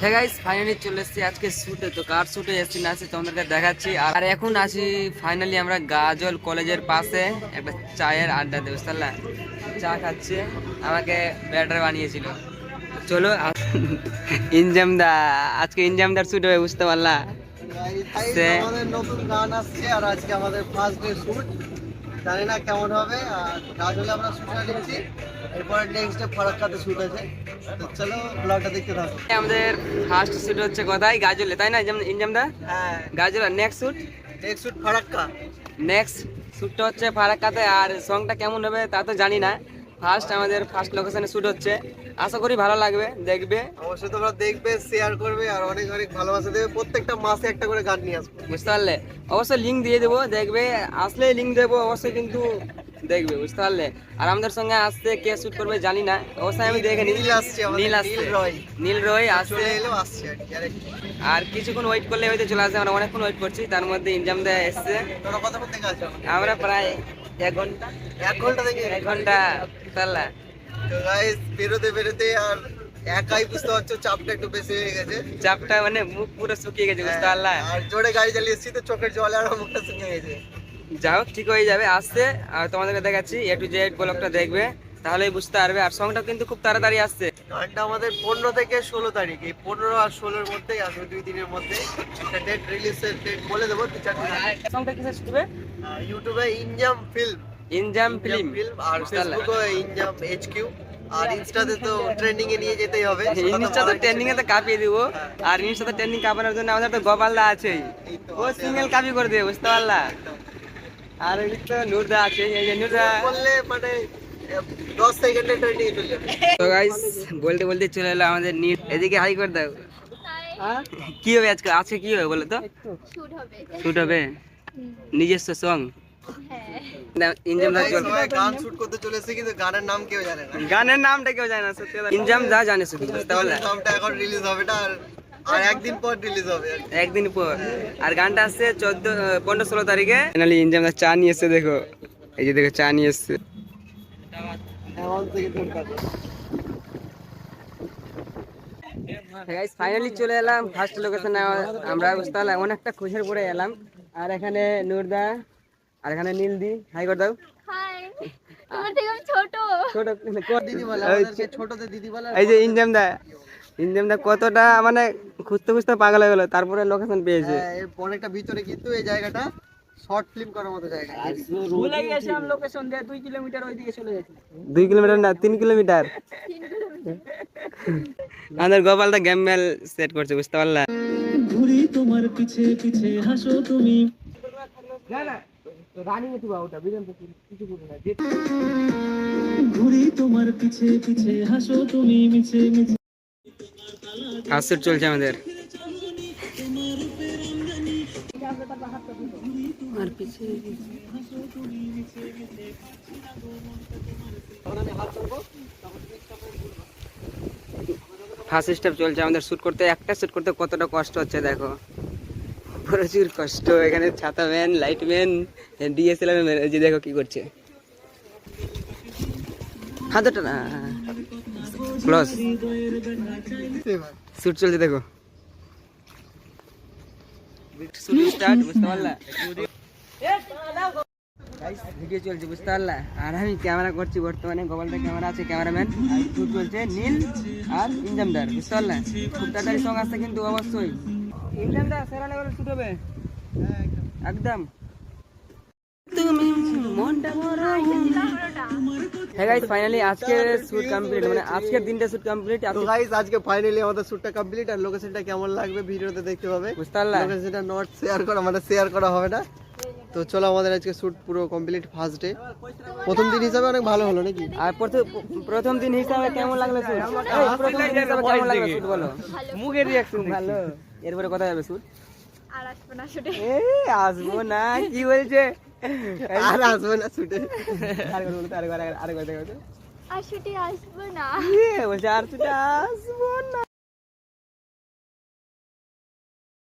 হ্যাঁ guys finally চলে এসেছি আজকে শুটে তো কার শুটে এসেছি না তোমাদেরকে দেখাচ্ছি। আর এখন আছি ফাইনালি আমরা গাজল কলেজের পাশে একটা চায়ের আড্ডা দেবো বুঝতে চা খাচ্ছে আমাকে ব্যাটার বানিয়েছিল। চলো ইনজামদা আজকে ইনজামদার শুট হবে বুঝতে পারলা? আমাদের নতুন গান আসছে আর আজকে আমাদের ফার্স্ট ডে শুট জানি না কেমন হবে আর কাজ হলে আমরা শুটটা নিচ্ছি এরপরে নেক্সট ডে ফরাক্কাতে শুট আছে তো চলো ব্লগটা দেখতে থাকো। আমাদের ফার্স্ট শুট হচ্ছে কোথায়? গাজলে তাই না ইনজামদা? হ্যাঁ। Gazole next shoot next shoot Farakka. Next শ্যুটটা হচ্ছে ফারাক্কাতে আর সংটা কেমন হবে তা তো জানি না। ফার্স্ট আমাদের ফার্স্ট লোকেশনে শ্যুট হচ্ছে। আশা করি ভালো লাগবে দেখবে। অবশ্যই তোমরা দেখবে শেয়ার করবে আর অনেক অনেক ভালোবাসা দেবে। প্রত্যেকটা মাসে একটা করে গান নিয়ে আসব। বুঝতে পারলে? অবশ্যই লিঙ্ক দিয়ে দেবো দেখবে। আসলে লিঙ্ক দেবো অবশ্যই কিন্তু দেখবে বুঝতে পারলে? আর আমাদের সঙ্গে আসতে কে শ্যুট করবে জানি না। অবশ্যই আমি দেখে নীল আসছে নীল আসছে। নীল রয়। নীল রয় আসছে। এলো আসছে আর কিছুক্ষণ ওয়েট করলে হয়তো চলে আসবে আমরা অনেকক্ষণ ওয়েট করছি তার মধ্যে ইনজাম দেয় এসছে। আমরা প্রায় এক ঘণ্টা। এক ঘণ্টা থেকে? এক ঘণ্টা তাহলে তো গাইস বেরোতে বেরোতে আর একাই বুঝতে পারছ চাপটা একটু বেশি হয়ে গেছে। চাপটা মানে মুখ পুরো শুকিয়ে গেছে বুঝতে পারলা? আর জোরে গাড়ি চালিয়ে এসেছি তো চোখের জলে আর মুখটা শুকিয়ে গেছে। যাই ঠিক হয়ে যাবে আসছে। আর তোমাদেরকে দেখাচ্ছি এ টু জেড ব্লগটা দেখবে তাহলেই বুঝতে পারবে। আর সংটা কিন্তু খুব তাড়াতাড়ি আসছে। গানটা আমাদের পনেরো থেকে ষোলো তারিখ এই পনেরো আর ষোলোর মধ্যেই আসবে দুই দিনের মধ্যে। একটা ডেট রিলিজের ডেট বলে দেবো দু চারটে সংটা কিসে শুনবে ইউটিউবে ইনজাম ফিল্ম ইনজাম ফিল্ম আর ফেসবুকে ইনজাম এইচ কিউ আর ইনস্টাতে তো ট্রেন্ডিং এ নিয়ে যেতেই হবে। ইনস্টা তো ট্রেন্ডিং এ তো কাঁপিয়ে দিব। আর ইনস্টা তো ট্রেন্ডিং কাঁপানোর জন্য আমাদের তো গোপালদা আছেই। ও সিঙ্গেল কাপি করে দেবে বুঝতে পারলা? আর ওই তো নুরদা আছে এই যে নুরদা। বললে মানে তো গাইস বলতে বলতে চলে এলো আমাদের নিট এদিকে হাই করে দাও। কি হবে আজকে? আজকে কি হবে বলো তো? শুট হবে শুট হবে। নিজস্ব সং হ্যাঁ। ইনজাম দা Guys, চল সবাই গান শুট করতে চলে কিন্তু গানের নাম কেউ জানে না। গানের নামটা কেউ জানে না সত্যি ইনজাম দা জানে শুধু বুঝতে নামটা এখন রিলিজ হবে না আর আর একদিন পর রিলিজ হবে একদিন পর। আর গানটা আসছে চোদ্দ পনেরো ষোলো তারিখে। ফাইনালি ইনজাম চা নিয়ে এসছে দেখো। এই যে দেখো চা নিয়ে এসছে। এমন থেকে দরকার ফাইনালি চলে এলাম। ফার্স্ট লোকেশনে আমরা বুঝতে পারলাম অনেকটা খুঁজের পরে এলাম। আর এখানে নুরদা আর এখানে নীলদি। হাই কর দাও হাই তোমার থেকে আমি ছোট। ছোট দিদি বলে আমাদেরকে ছোটদের দিদি বলে এই যে ইনজাম দা ইনজাম দা কতটা মানে খুঁজতে খুঁজতে পাগল হয়ে গেলো। তারপরে লোকেশন পেয়েছে। হ্যাঁ, এর অনেকটা ভিতরে কিন্তু এই জায়গাটা শর্ট ফিল্ম করার মতো জায়গা। দুই কিলোমিটার না তিন কিলোমিটার। আমাদের গোপালটা গেম মেল সেট করছে বুঝতে পারলা? ঘুরি তোমার পিছে পিছে হাসো তুমি। ঘুরি তোমার পিছে পিছে হাসো তুমি মিছে মিছে। হাসুর চলছে আমাদের। আর পিছে ফার্স্ট স্টেপ চলছে আমাদের শ্যুট করতে একটা শ্যুট করতে কতটা কষ্ট হচ্ছে দেখো। প্রচুর কষ্ট। এখানে ছাতা ম্যান, লাইট ম্যান ডিএসএলআর যে দেখো কি করছে। হাতটা না শুট চলছে, দেখো। বুঝতে পারলা? আর আমি ক্যামেরা করছি বর্তমানে ক্যামেরা আছে ক্যামেরাম্যান চলছে নীল আর বুঝতে খুব আসছে কিন্তু অবশ্যই। ইনজামদার সেরা লেভেলের শুট হবে? একদম। তুমি মনটা হ্যাঁ গাইস ফাইনালি আজকে শুট কমপ্লিট মানে আজকের দিনটা শুট কমপ্লিট তো গাইস আজকে ফাইনালি আমাদের শুটটা কমপ্লিট আর লোকেশনটা কেমন লাগবে ভিডিওতে দেখতে পাবে। বুঝতে পারলা লোকেশনটা নট শেয়ার করা মানে শেয়ার করা হবে না। তো চলো আমাদের আজকে শুট পুরো কমপ্লিট ফার্স্ট ডে প্রথম দিন হিসাবে অনেক ভালো হলো নাকি? আর প্রথম প্রথম দিন হিসাবে কেমন লাগল শুট প্রথম দিন হিসাবে কেমন লাগল শুট বলো? মুখের রিয়াকশন ভালো। এরপরে কথা যাবে সুর? আর আসব না শুটে এ আসব না কি বলছে? আর আসব না ছুটে। আর বলতে আর আর আর দেখো তো। আর শুটে আসব না। এ, বলছে আর শুটে আসব না।